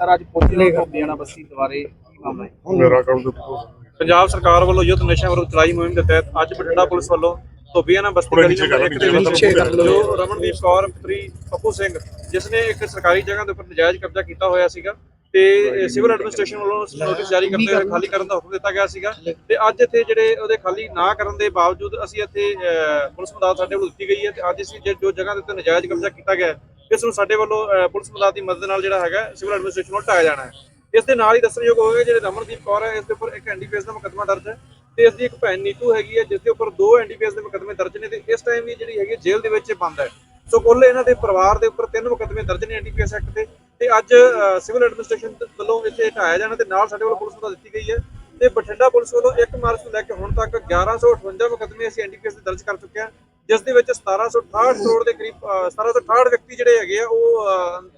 Sir ਅੱਜ ਪਹੁੰਚੇ ਹੋ ਧੋਬੀਆਣਾ ਬਸਤੀ ਦੁਆਰੇ ਕੀ ਮਾਮਲਾ ਹੈ ਮੇਰਾ ਕੰਮ ਦਿੱਤਾ ਪੰਜਾਬ ਸਰਕਾਰ ਵੱਲੋਂ ਯੁੱਧ ਨਸ਼ਿਆਂ ਵਿਰੁੱਧ ਚਲਾਈ ਮੁਹਿੰਮ ਦੇ ਤਹਿਤ ਅੱਜ ਬਠਿੰਡਾ ਪੁਲਿਸ ਵੱਲੋਂ ਧੋਬੀਆਣਾ ਬਸਤੀ ਗਲੀ ਨੀਚੇ ਨੰਬਰ ਕਰ 1 ਦੇ ਵਿੱਚ ਨੀਚੇ ਕਰ ਲਓ। ਜੋ ਰਮਨਦੀਪ ਕੌਰ ਪੁੱਤਰੀ ਪੱਪੂ ਸਿੰਘ ਜਿਸ ਨੇ ਇੱਕ ਸਰਕਾਰੀ ਜਗ੍ਹਾ ਦੇ ਉੱਪਰ ਨਜਾਇਜ਼ ਕਬਜ਼ਾ ਕੀਤਾ ਹੋਇਆ ਸੀਗਾ ਤੇ ਸਿਵਲ ਐਡਮਿਨਿਸਟ੍ਰੇਸ਼ਨ ਵੱਲੋਂ ਨੋਟਿਸ ਜਾਰੀ ਕਰਦੇ ਹੋਏ ਖਾਲੀ ਕਰਨ ਦਾ ਹੁਕਮ ਦਿੱਤਾ ਗਿਆ ਸੀਗਾ ਤੇ ਅੱਜ ਇੱਥੇ ਜਿਹੜੇ ਉਹਦੇ ਖਾਲੀ ਨਾ ਕਰਨ ਦੇ ਬਾਵਜੂਦ ਅਸੀਂ ਇੱਥੇ ਪੁਲਿਸ ਮਦਦ ਸਾਡੇ ਵੱਲੋਂ ਦਿੱਤੀ ਗਈ ਹੈ ਤੇ ਅੱਜ ਅਸੀਂ ਜੇ- ਜਗ੍ਹਾ ਦੇ ਉੱਤੇ ਨਜਾਇਜ਼ ਕਬਜ਼ਾ ਕੀਤਾ ਗਿਆ ਹੈ, ਇਸ ਨੂੰ ਸਾਡੇ ਵੱਲੋਂ ਪੁਲਿਸ ਮਦਦ ਦੀ ਮਦਦ ਨਾਲ ਜਿਹੜਾ ਹੈਗਾ, ਸਿਵਲ ਐਡਮਿਨਿਸਟ੍ਰੇਸ਼ਨ ਵੱਲ ਢਾਇਆ ਜਾਣਾ ਹੈ। ਇਸ ਦੇ ਨਾਲ ਹੀ ਦੱਸਣਯੋਗ ਹੋਵੇਗਾ ਜਿਹੜੇ ਰਮਨਦੀਪ ਕੌਰ ਹੈ, ਇਸ ਦੇ ਉੱਪਰ ਇੱਕ ਐਨਡੀਪੀਐਸ ਦਾ ਮੁਕੱਦਮਾ ਦਰਜ ਹੈ ਤੇ ਇਸ ਦੀ ਇੱਕ ਭੈਣ ਨੀਤੂ ਹੈਗੀ ਹੈ, ਜਿਸ ਦੇ ਉੱਪਰ ਦੋ ਐਨਡੀਪੀਐਸ ਦੇ ਮੁਕੱਦਮੇ ਦਰਜ ਨੇ ਤੇ ਇਸ ਟਾਈਮ ਵੀ ਜਿਹੜੀ ਹੈਗੀ ਜੇਲ੍ਹ ਦੇ ਵਿੱਚ ਬੰਦ ਹੈ। ਸੋ ਕੁੱਲ ਇਹਨਾਂ ਦੇ ਪਰਿਵਾਰ ਦੇ ਉੱਪਰ ਤਿੰਨ ਮੁਕੱਦਮੇ ਦਰਜ ਨੇ ਐਨਡੀਪੀਐਸ ਐਕਟ ਦੇ ਤੇ ਅੱਜ ਸਿਵਲ ਐਡਮਿਨਿਸਟ੍ਰੇਸ਼ਨ ਵੱਲੋਂ ਇੱਥੇ ਢਾਇਆ ਜਾਣਾ ਤੇ ਨਾਲ ਸਾਡੇ ਵੱਲੋਂ ਪੁਲਿਸ ਨੂੰ ਦਿੱਤੀ ਗਈ ਹੈ ਤੇ ਬਠਿੰਡਾ ਪੁਲਿਸ ਵੱਲੋਂ 1 ਮਾਰਚ ਤੋਂ ਲੈ ਕੇ ਹੁਣ ਤੱਕ 1158 ਮੁਕੱਦਮੇ ਅਸੀਂ ਐਨਡੀਪੀਐਸ ਦੇ ਦਰਜ ਕਰ ਚੁੱਕੇ ਹਾਂ। ਜਿਸ ਦੇ ਵਿੱਚ 1768 ਕਰੋੜ ਦੇ ਕਰੀਬ 1768 ਵਿਅਕਤੀ ਜਿਹੜੇ ਹੈਗੇ ਆ, ਉਹ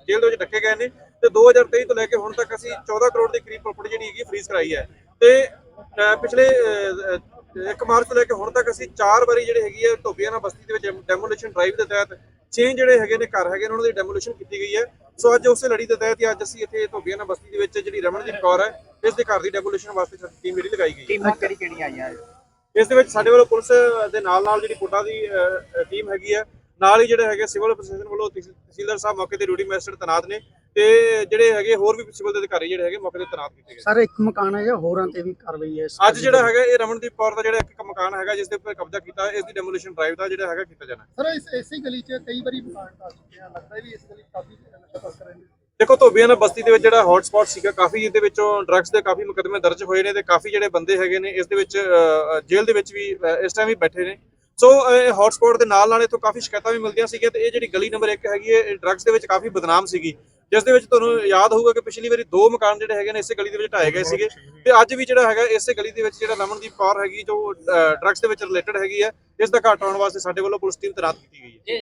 ਜੇਲ੍ਹ ਦੇ ਵਿੱਚ ਡੱਕੇ ਗਏ ਨੇ ਤੇ 2023 ਤੋਂ ਲੈ ਕੇ ਹੁਣ ਤੱਕ ਅਸੀਂ 14 ਕਰੋੜ ਦੇ ਕਰੀਬ ਪ੍ਰਾਪਰਟੀ ਜਿਹੜੀ ਹੈਗੀ ਫ੍ਰੀਜ਼ ਕਰਾਈ ਹੈ। ਤੇ ਪਿਛਲੇ 1 ਮਾਰਚ ਤੋਂ ਲੈ ਕੇ ਹੁਣ ਤੱਕ ਅਸੀਂ ਚਾਰ ਵਾਰੀ ਜਿਹੜੇ ਹੈਗੀ ਹੈ ਧੋਬੀਆਣਾ ਬਸਤੀ ਦੇ ਵਿੱਚ ਡੈਮੋਲੀਸ਼ਨ ਡਰਾਈਵ ਦੇ ਤਹਿਤ ਛੇ ਜਿਹੜੇ ਹੈਗੇ ਨੇ, ਘਰ ਹੈਗੇ ਨੇ, ਉਹਨਾਂ ਦੀ ਡੈਮੋਲੀਸ਼ਨ ਕੀਤੀ ਗਈ ਹੈ। ਸੋ ਅੱਜ ਉਸੇ ਲੜੀ ਦੇ ਤਹਿਤ ਅੱਜ ਅਸੀਂ ਇੱਥੇ ਧੋਬੀਆਣਾ ਬਸਤੀ ਦੇ ਵਿੱਚ ਜਿਹੜੀ ਰਮਨਦੀਪ ਕੌਰ ਹੈ, ਇਸ ਦੇ ਘਰ ਦੀ ਡੈਮੋਲੀਸ਼ਨ ਵਾਸਤੇ ਟੀਮ ਜਿਹੜੀ ਲਗਾਈ ਗਈ ਹੈ। ਟੀਮਾਂ ਕਿਹੜੀ ਕਿਹੜੀਆਂ ਆਈਆਂ? ਇਸ ਦੇ ਵਿੱਚ ਸਾਡੇ ਵੱਲੋਂ ਪੁਲਿਸ ਦੇ ਨਾਲ ਨਾਲ ਜਿਹੜੀ ਕੋਟਾ ਦੀ ਟੀਮ ਹੈਗੀ ਹੈ ਨਾਲ ਹੀ ਜਿਹੜੇ ਹੈਗੇ ਸਿਵਲ ਪ੍ਰਸ਼ਾਸਨ ਵੱਲੋਂ ਤਹਿਸੀਲ- ਤਹਿਸੀਲਦਾਰ ਸਾਹਿਬ ਮੌਕੇ ਤੇ ਡਿਊਟੀ ਮੈਜਿਸਟਰੇਟ ਤੈਨਾਤ ਨੇ ਤੇ ਜਿਹੜੇ ਹੈਗੇ ਹੋਰ ਵੀ ਸਿਵਲ ਦੇ ਅਧਿਕਾਰੀ ਜਿਹੜੇ ਹੈਗੇ ਮੌਕੇ ਤੇ ਤੈਨਾਤ ਕੀਤੇ ਗਏ ਸਰ ਇੱਕ ਮਕਾਨ ਹੈ ਜਾਂ ਹੋਰਾਂ ਤੇ ਵੀ ਕਾਰਵਾਈ ਹੈ ਅੱਜ ਜਿਹੜਾ ਹੈਗਾ ਇਹ ਰਮਨਦੀਪ ਕੌਰ ਦਾ ਜਿਹੜਾ ਇੱਕ ਮਕਾਨ ਹੈਗਾ ਜਿਸ ਦੇ ਉੱਪਰ ਕਬਜ਼ਾ ਕੀਤਾ ਇਸ ਦੀ ਡੈਮੋਲੀਸ਼ਨ ਡਰਾਈਵ ਦਾ ਜਿਹੜਾ ਹੈਗਾ ਕੀਤਾ ਜਾਣਾ। ਸਰ ਇਸ ਇਸੇ ਗਲੀ 'ਚ ਕਈ ਵਾਰੀ ਮਕਾਨ ਢਾਹ ਚੁੱਕੇ ਆ ਲੱਗਦਾ ਹੈ ਵੀ ਇਸ ਗਲੀ ਕਾਫੀ ਨਸ਼ਾ ਰਹਿੰਦੇ ਦੇਖੋ ਧੋਬੀਆਣਾ ਬਸਤੀ ਦੇ ਵਿੱਚ ਜਿਹੜਾ ਹੌਟ ਸਪੌਟ ਸੀਗਾ, ਕਾਫੀ ਇਹਦੇ ਵਿੱਚੋਂ ਡਰੱਗਸ ਦੇ ਕਾਫੀ ਮੁਕੱਦਮੇ ਦਰਜ ਹੋਏ ਨੇ ਤੇ ਕਾਫੀ ਜਿਹੜੇ ਬੰਦੇ ਹੈਗੇ ਨੇ, ਇਸ ਦੇ ਵਿੱਚ ਜੇਲ੍ਹ ਦੇ ਵਿੱਚ ਵੀ ਇਸ ਟਾਈਮ ਵੀ ਬੈਠੇ ਨੇ। ਸੋ ਇਹ ਹੌਟ ਸਪੌਟ ਦੇ ਨਾਲ ਨਾਲ ਇਥੋਂ ਕਾਫੀ ਸ਼ਿਕਾਇਤਾਂ ਵੀ ਮਿਲਦੀਆਂ ਸੀਗੀਆਂ ਤੇ ਇਹ ਜਿਹੜੀ ਗਲੀ ਨੰਬਰ 1 ਹੈਗੀ ਹੈ ਡਰੱਗਸ ਦੇ ਵਿੱਚ ਕਾਫੀ ਬਦਨਾਮ ਸੀਗੀ। ਜਿਸ ਦੇ ਵਿੱਚ ਤੁਹਾਨੂੰ ਯਾਦ ਹੋਊਗਾ ਕਿ ਪਿਛਲੀ ਵਾਰੀ ਦੋ ਮਕਾਨ ਜਿਹੜੇ ਹੈਗੇ ਨੇ ਇਸੇ ਗਲੀ ਦੇ ਵਿੱਚ ਢਾਏ ਗਏ ਸੀਗੇ। ਤੇ ਅੱਜ ਵੀ ਜਿਹੜਾ ਹੈਗਾ, ਇਸੇ ਗਲੀ ਦੇ ਵਿੱਚ ਜਿਹੜਾ ਰਮਨਦੀਪ ਕੌਰ ਹੈਗੀ, ਜੋ ਡਰੱਗਸ ਦੇ ਵਿੱਚ ਰਿਲੇਟਡ ਹੈਗੀ ਹੈ, ਇਸ ਦਾ ਘਾਟ ਆਉਣ ਵਾਸਤੇ ਸਾਡੇ ਵੱਲੋਂ ਪੁਲਿਸ ਟੀਮ ਤੈਨਾਤ ਕੀਤੀ ਗਈ ਹੈ।